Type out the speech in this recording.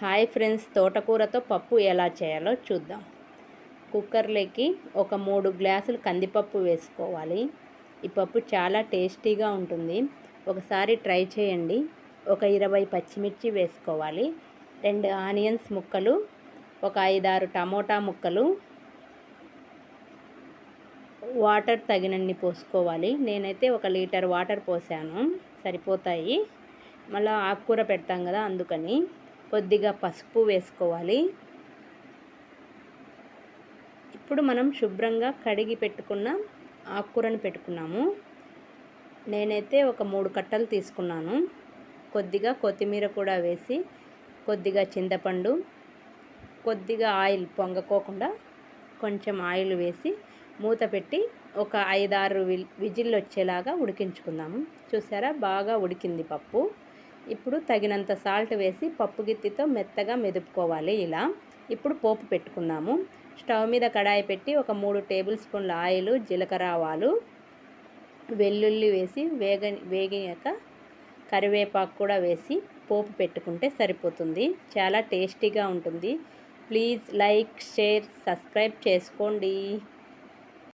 Hi friends తోటకూరతో పప్పు ఎలా చేయాలో చూద్దాం. కుక్కర్లోకి ఒక మూడు గ్లాసులు కందిపప్పు వేసుకోవాలి. ఈ పప్పు చాలా టేస్టీగా ఉంటుంది. ఒకసారి ట్రై చేయండి. ఒక ఇరవై పచ్చిమిర్చి వేసుకోవాలి. రెండు ఆనియన్స్ ముక్కలు ఒక ఐదారు టమోటా ముక్కలు వాటర్ తగినన్ని పోసుకోవాలి. నేనైతే ఒక లీటర్ వాటర్ పోసాను. సరిపోతాయి. మళ్ళీ ఆకుకూర పెడతాం కదా అందుకని. కొద్దిగా పసుపు వేసుకోవాలి. ఇప్పుడు మనం శుభ్రంగా కడిగి పెట్టుకున్న ఆకుకూరను పెట్టుకున్నాము. నేనైతే ఒక మూడు కట్టలు తీసుకున్నాను. కొద్దిగా కొత్తిమీర కూడా వేసి కొద్దిగా చింతపండు కొద్దిగా ఆయిల్ పొంగకోకుండా కొంచెం ఆయిల్ వేసి మూత పెట్టి ఒక ఐదారు విజిల్లు వచ్చేలాగా ఉడికించుకుందాము. చూసారా? బాగా ఉడికింది పప్పు. ఇప్పుడు తగినంత సాల్ట్ వేసి పప్పు గిత్తితో మెత్తగా మెదుపుకోవాలి ఇలా. ఇప్పుడు పోపు పెట్టుకున్నాము స్టవ్ మీద కడాయి పెట్టి ఒక మూడు టేబుల్ స్పూన్ల ఆయిల్ జీలకర్ర ఆవాలు వెల్లుల్లి వేసి వేగ వేగాక కరివేపాకు కూడా వేసి పోపు పెట్టుకుంటే సరిపోతుంది. చాలా టేస్టీగా ఉంటుంది. ప్లీజ్ లైక్ షేర్ సబ్స్క్రైబ్ చేసుకోండి.